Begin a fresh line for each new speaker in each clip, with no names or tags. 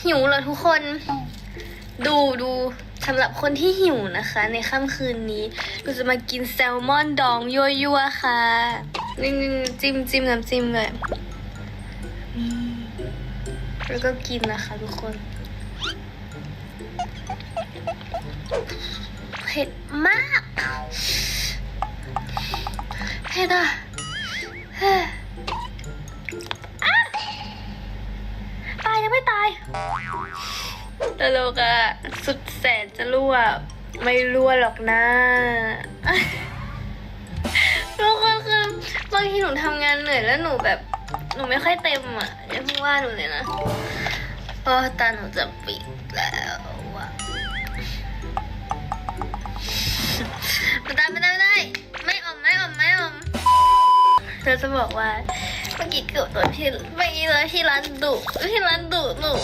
หิวเหรอทุกคน ดูดูสำหรับคนที่หิวนะคะ ในค่ำคืนนี้เราจะมากินแซลมอนดองยั่วๆค่ะนี่ๆจิ้มจิ้มน้ำจิ้มเลยแล้วก็กินนะคะทุกคนเผ็ดมากเผ็ดอะายยังไม่ตลกอะสุดแสนจะรั่ว ไม่รั่วหรอกนะทุกคนคือบางทีหนูทำงานเหนื่อยแล้วหนูแบบ หนูไม่ค่อยเต็มอะอย่าเพิ่งว่าหนูเลยนะโอ้ตาหนูจะปิดแล้วอะไม่ได้ไม่ได้ไม่ได้ไม่อมไม่อมไม่ออมเธอจะบอกว่า เมื่อกี้เกือบโดนพี่เมื่อกี้เลยพี่รันดุพี่รันดุหนู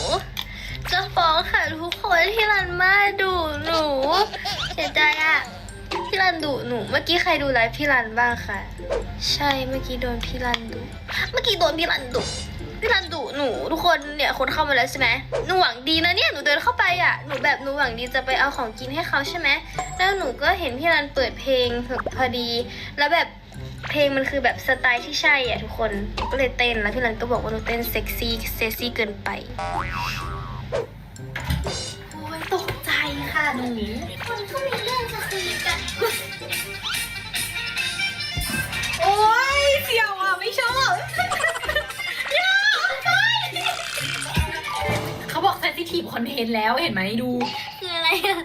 จะฟ้องค่ะทุกคนพี่รันมาดุหนูเสียใจอะพี่รันดุหนู เมื่อกี้ใครดูไลฟ์พี่รันบ้างคะใช่เมื่อกี้โดนพี่รันดุเมื่อกี้โดนพี่รันดุ คนเนี่ยคนเข้ามาแล้วใช่ไหมหนูหวังดีนะเนี่ยหนูเดินเข้าไปอะหนูแบบหนูหวังดีจะไปเอาของกินให้เขาใช่ไหมแล้วหนูก็เห็นพี่รันเปิดเพลงพอดี แล้วแบบเพลงมันคือแบบสไตล์ที่ใช่อะทุกคนก็เลยเต้นแล้วพี่รันก็บอกว่าหนูเต้นเซ็กซี่เซ็กซี่เกินไป
โอ้ยตกใจค่ะหนู
คนก็มี
ทีฟคอนเทนต์แล้วเห็นไหมดู
คืออะไรอะ